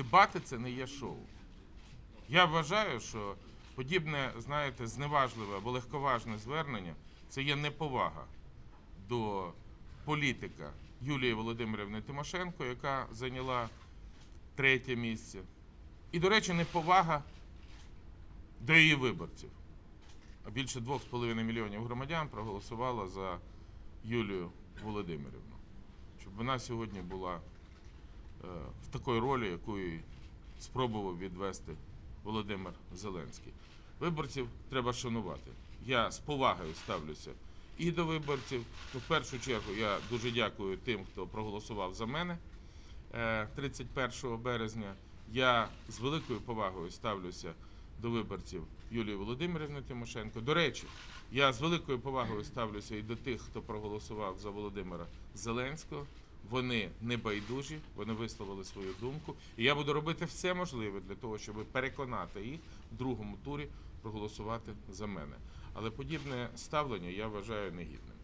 Дебати це не є шоу. Я вважаю, що подібне, знаєте, зневажливе або легковажне звернення це є неповага до політика Юлії Володимирівни Тимошенко, яка зайняла третє місце. І, до речі, неповага до її виборців. А більше 2,5 мільйонів громадян проголосувало за Юлію Володимирівну, щоб вона сьогодні була в такій ролі, яку спробував відвести Володимир Зеленський. Виборців треба шанувати. Я з повагою ставлюся і до виборців. В першу чергу я дуже дякую тим, хто проголосував за мене е, 31 березня. Я з великою повагою ставлюся до виборців Юлії Володимирівни Тимошенко. До речі, я з великою повагою ставлюся і до тих, хто проголосував за Володимира Зеленського. Вони не байдужі, вони висловили свою думку. І я буду робити все можливе для того, щоб переконати їх в другому турі проголосувати за мене. Але подібне ставлення я вважаю негідним.